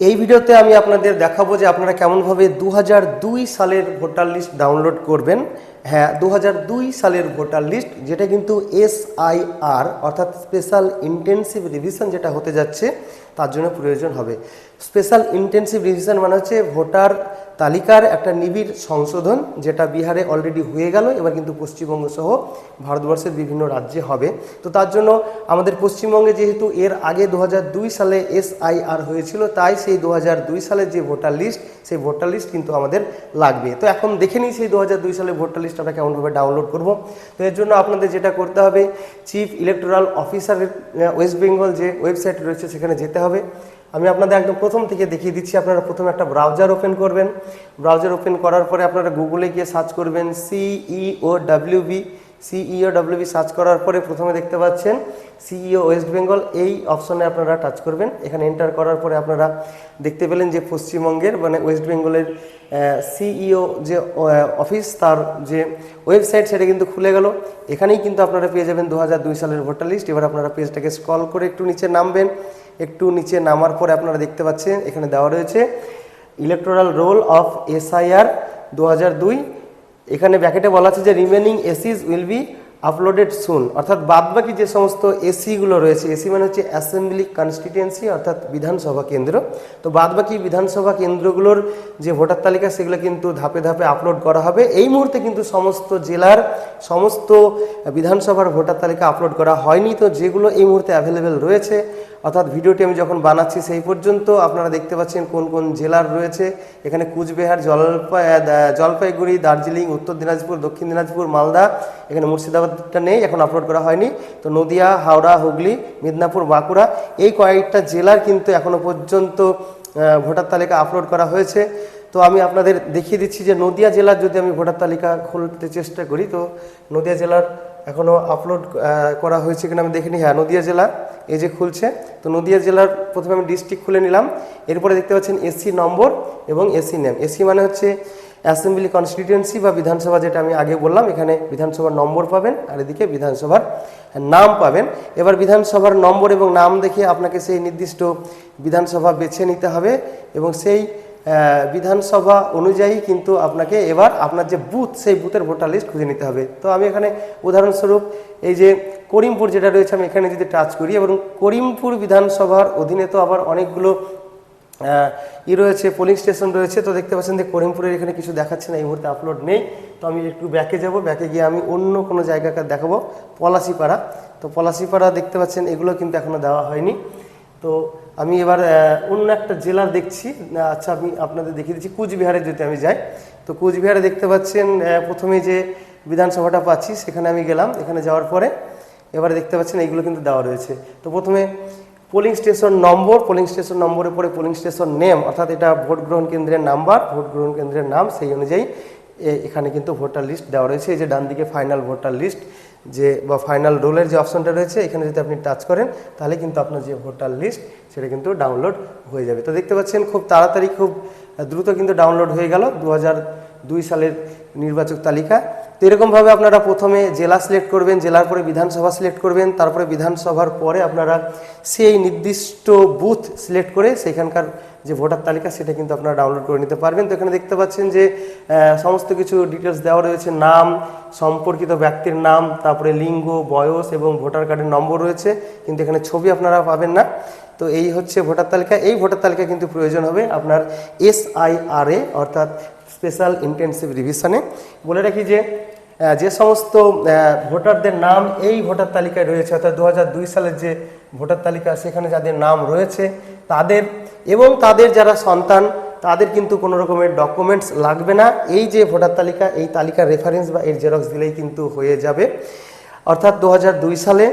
এই ভিডিওতে আমি আপনাদের দেখাবো যে আপনারা কেমনভাবে দু হাজার দুই সালের ভোটার লিস্ট ডাউনলোড করবেন। হ্যাঁ দু দুই সালের ভোটার লিস্ট, যেটা কিন্তু এসআইআর, অর্থাৎ স্পেশাল ইন্টেনসিভ রিভিশন যেটা হতে যাচ্ছে, তার জন্য প্রয়োজন হবে। স্পেশাল ইন্টেনসিভ রিভিশন মানে হচ্ছে ভোটার তালিকার একটা নিবিড় সংশোধন যেটা বিহারে অলরেডি হয়ে গেল, এবার কিন্তু পশ্চিমবঙ্গ সহ ভারতবর্ষের বিভিন্ন রাজ্যে হবে। তো তার জন্য আমাদের পশ্চিমবঙ্গে যেহেতু এর আগে দু হাজার দুই সালে এসআইআর হয়েছিল, তাই সেই দু সালের যে ভোটার লিস্ট সেই ভোটার লিস্ট কিন্তু আমাদের লাগবে। তো এখন দেখে নিই সেই দু হাজার দুই সালে ভোটার লিস্ট আমরা কেমনভাবে ডাউনলোড করব। তো এর জন্য আপনাদের যেটা করতে হবে চিফ ইলেকটোরাল অফিসারের ওয়েস্ট বেঙ্গল যে ওয়েবসাইট রয়েছে সেখানে যেতে হবে। আমি আপনাদের একদম প্রথম থেকে দেখিয়ে দিচ্ছি, আপনারা প্রথমে একটা ব্রাউজার ওপেন করবেন। ব্রাউজার ওপেন করার পরে আপনারা গুগলে গিয়ে সার্চ করবেন CEO WB CEO WB search করার পরে প্রথমে দেখতে পাচ্ছেন সিইও ওয়েস্ট বেঙ্গল এই অপশনে আপনারা টাচ করবেন। এখানে এন্টার করার পরে আপনারা দেখতে পেলেন যে পশ্চিমবঙ্গের মানে ওয়েস্ট বেঙ্গলের সিইও যে অফিস তার যে ওয়েবসাইট সেটা কিন্তু খুলে গেল। এখানেই কিন্তু আপনারা পেয়ে যাবেন দু হাজার দুই সালের ভোটার লিস্ট এবার আপনারা পেজটাকে স্ক্রল করে একটু নিচে নামবেন। একটু নিচে নামার পরে আপনারা দেখতে পাচ্ছেন, এখানে দেওয়া রয়েছে ইলেকট্রাল রোল অফ এসআইআর দু হাজার দুই। এখানে ব্যাকেটে বলা আছে যে remaining ACs will be uploaded soon অর্থাৎ বাদবাকি যে সমস্ত এসিগুলো রয়েছে, এসি মানে হচ্ছে অ্যাসেম্বলি কনস্টিটিউয়েন্সি অর্থাৎ বিধানসভা কেন্দ্র। তো বাদবাকি বিধানসভা কেন্দ্রগুলোর যে ভোটার তালিকা, সেগুলো কিন্তু ধাপে ধাপে আপলোড করা হবে। এই মুহূর্তে কিন্তু সমস্ত জেলার সমস্ত বিধানসভার ভোটার তালিকা আপলোড করা হয়নি। তো যেগুলো এই মুহূর্তে অ্যাভেলেবেল রয়েছে, অর্থাৎ ভিডিওটি আমি যখন বানাচ্ছি সেই পর্যন্ত আপনারা দেখতে পাচ্ছেন কোন কোন জেলার রয়েছে। এখানে কুচবিহার, জলপাই জলপাইগুড়ি, দার্জিলিং, উত্তর দিনাজপুর, দক্ষিণ দিনাজপুর, মালদা, এখানে মুর্শিদাবাদটা নেই, এখন আপলোড করা হয়নি। তো নদিয়া, হাওড়া, হুগলি, মিদনাপুর, বাঁকুড়া, এই কয়েকটা জেলার কিন্তু এখনও পর্যন্ত ভোটার তালিকা আপলোড করা হয়েছে। তো আমি আপনাদের দেখিয়ে দিচ্ছি যে নদিয়া জেলার যদি আমি ভোটার তালিকা খুলতে চেষ্টা করি, তো নদিয়া জেলার এখনও আপলোড করা হয়েছে কিনা আমি দেখিনি। হ্যাঁ নদিয়া জেলা এই যে খুলছে, তো নদিয়া জেলার প্রথমে আমি ডিস্ট্রিক্ট খুলে নিলাম। এরপরে দেখতে পাচ্ছেন এসি নম্বর এবং এসি নেম এসি মানে হচ্ছে অ্যাসেম্বলি কনস্টিটিউয়েন্সি বা বিধানসভা যেটা আমি আগে বললাম, এখানে বিধানসভার নম্বর পাবেন আর এদিকে বিধানসভার নাম পাবেন। এবার বিধানসভার নম্বর এবং নাম দেখে আপনাকে সেই নির্দিষ্ট বিধানসভা বেছে নিতে হবে এবং সেই বিধানসভা অনুযায়ী কিন্তু আপনাকে এবার আপনার যে বুথ, সেই বুথের ভোটার লিস্ট খুঁজে নিতে হবে। তো আমি এখানে উদাহরণস্বরূপ এই যে করিমপুর যেটা রয়েছে, আমি এখানে যদি টাচ করি, এবং করিমপুর বিধানসভার অধীনে তো আবার অনেকগুলো ই রয়েছে পোলিং স্টেশন রয়েছে। তো দেখতে পাচ্ছেন যে করিমপুরের এখানে কিছু দেখাচ্ছে না, এই মুহূর্তে আপলোড নেই। তো আমি একটু ব্যাকে যাব। ব্যাকে গিয়ে আমি অন্য কোনো জায়গাকে দেখাবো, পলাশিপাড়া। তো পলাশিপাড়া দেখতে পাচ্ছেন, এগুলো কিন্তু এখনও দেওয়া হয়নি। তো আমি এবার অন্য একটা জেলার দেখছি। আচ্ছা আমি আপনাদের দেখিয়ে দিচ্ছি। কুচবিহারে যদি আমি যাই, তো কুচবিহারে দেখতে পাচ্ছেন প্রথমে যে বিধানসভাটা পাচ্ছি, সেখানে আমি গেলাম। এখানে যাওয়ার পরে এবারে দেখতে পাচ্ছেন, এইগুলো কিন্তু দেওয়া রয়েছে। তো প্রথমে polling station number polling station নম্বরের পরে পোলিং স্টেশন নেম অর্থাৎ এটা ভোট গ্রহণ কেন্দ্রের নাম্বার, ভোট গ্রহণ কেন্দ্রের নাম, সেই অনুযায়ী এখানে কিন্তু ভোটার লিস্ট দেওয়া রয়েছে। এই যে ডান দিকে ফাইনাল ভোটার লিস্ট যে বা ফাইনাল রোলের যে অপশনটা রয়েছে, এখানে যদি আপনি টাচ করেন, তাহলে কিন্তু আপনার যে ভোটার লিস্ট সেটা কিন্তু ডাউনলোড হয়ে যাবে। তো দেখতে পাচ্ছেন, খুব তাড়াতাড়ি, খুব দ্রুত কিন্তু ডাউনলোড হয়ে গেল। দু দুই সালের নির্বাচক তালিকা। তো এরকমভাবে আপনারা প্রথমে জেলা সিলেক্ট করবেন, জেলার পরে বিধানসভা সিলেক্ট করবেন, তারপরে বিধানসভার পরে আপনারা সেই নির্দিষ্ট বুথ সিলেক্ট করে সেখানকার যে ভোটার তালিকা সেটা কিন্তু আপনারা ডাউনলোড করে নিতে পারবেন। তো এখানে দেখতে পাচ্ছেন যে সমস্ত কিছু ডিটেলস দেওয়া রয়েছে, নাম, সম্পর্কিত ব্যক্তির নাম, তারপরে লিঙ্গ, বয়স এবং ভোটার কার্ডের নম্বর রয়েছে, কিন্তু এখানে ছবি আপনারা পাবেন না। তো এই হচ্ছে ভোটার তালিকা, এই ভোটার তালিকা কিন্তু প্রয়োজন হবে আপনার এসআইআরএ অর্থাৎ স্পেশাল ইন্টেন্সিভ রিভিশনে বলে রাখি যে যে সমস্ত ভোটারদের নাম এই ভোটার তালিকায় রয়েছে, অর্থাৎ দু হাজার দুই সালের যে ভোটার তালিকা, সেখানে যাদের নাম রয়েছে, তাদের এবং তাদের যারা সন্তান, তাদের কিন্তু কোনো রকমের ডকুমেন্টস লাগবে না। এই যে ভোটার তালিকা, এই তালিকার রেফারেন্স বা এর জেরক্স দিলেই কিন্তু হয়ে যাবে। অর্থাৎ দু হাজার দুই সালে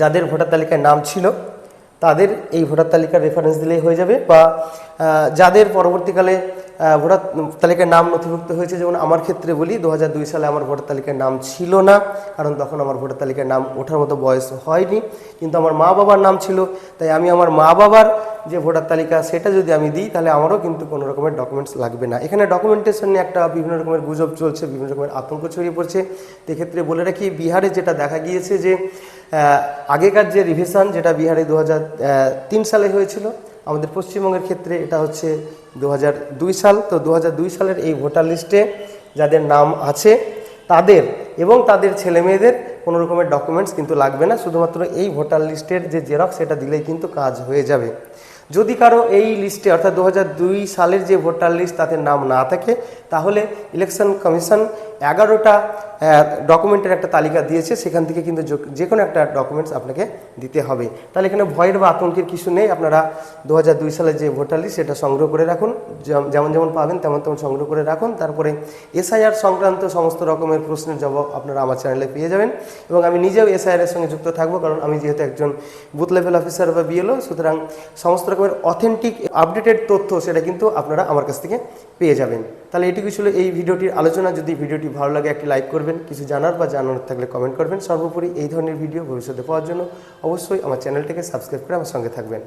যাদের ভোটার তালিকায় নাম ছিল, তাদের এই ভোটার তালিকার রেফারেন্স দিলেই হয়ে যাবে বা যাদের পরবর্তীকালে ভোটার তালিকায় নাম নথিভুক্ত হয়েছে। যেমন আমার ক্ষেত্রে বলি দু হাজার দুই সালে আমার ভোটার তালিকায় নাম ছিল না, কারণ তখন আমার ভোটার তালিকায় নাম ওঠার মতো বয়স হয়নি। কিন্তু আমার মা বাবার নাম ছিল, তাই আমি আমার মা বাবার যে ভোটার তালিকা সেটা যদি আমি দিই, তাহলে আমারও কিন্তু কোনো রকমের ডকুমেন্টস লাগবে না। এখানে ডকুমেন্টেশন নিয়ে একটা বিভিন্ন রকমের গুজব চলছে, বিভিন্ন রকমের আতঙ্ক ছড়িয়ে পড়ছে। এক্ষেত্রে বলে রাখি, বিহারে যেটা দেখা গিয়েছে যে আগেকার যে রিভিশন যেটা বিহারে দু সালে হয়েছিল আমাদের পশ্চিমবঙ্গের ক্ষেত্রে এটা হচ্ছে দু হাজার দুই সাল। তো দু হাজার দুই সালের এই ভোটার লিস্টে যাদের নাম আছে, তাদের এবং তাদের ছেলে মেয়েদের কোনো রকমের ডকুমেন্টস কিন্তু লাগবে না। শুধুমাত্র এই ভোটার লিস্টের যে জেরক্স সেটা দিলেই কিন্তু কাজ হয়ে যাবে। যদি কারও এই লিস্টে অর্থাৎ দু হাজার দুই সালের যে ভোটার লিস্ট তাদের নাম না থাকে, তাহলে ইলেকশন কমিশন এগারোটা ডকুমেন্টের একটা তালিকা দিয়েছে, সেখান থেকে কিন্তু যে- কোনো একটা ডকুমেন্টস আপনাকে দিতে হবে। তাহলে এখানে ভয়ের বা আতঙ্কের কিছু নেই, আপনারা দু হাজার দুই সালের যে ভোটার লিস্ট সেটা সংগ্রহ করে রাখুন, যেমন যেমন পাবেন, তেমন তেমন সংগ্রহ করে রাখুন। তারপরে এসআইআর সংক্রান্ত সমস্ত রকমের প্রশ্নের জবাব আপনারা আমার চ্যানেলে পেয়ে যাবেন। এবং আমি নিজেও এসআইআর এর সঙ্গে যুক্ত থাকব, কারণ আমি যেহেতু একজন বুথ লেভেল অফিসার বা বিএলও সুতরাং সমস্ত রকমের অথেন্টিক আপডেটেড তথ্য সেটা কিন্তু আপনারা আমার কাছ থেকে পেয়ে যাবেন। তাহলে এটুকু ছিল এই ভিডিওটির আলোচনা। যদি ভিডিওটি ভালো লাগে, একটি লাইক করবেন, কিছু জানার বা জানানোর থাকলে কমেন্ট করবেন। সর্বোপরি এই ধরনের ভিডিও ভবিষ্যতে পাওয়ার জন্য অবশ্যই আমার চ্যানেলটিকে সাবস্ক্রাইব করে আমার সঙ্গে থাকবেন।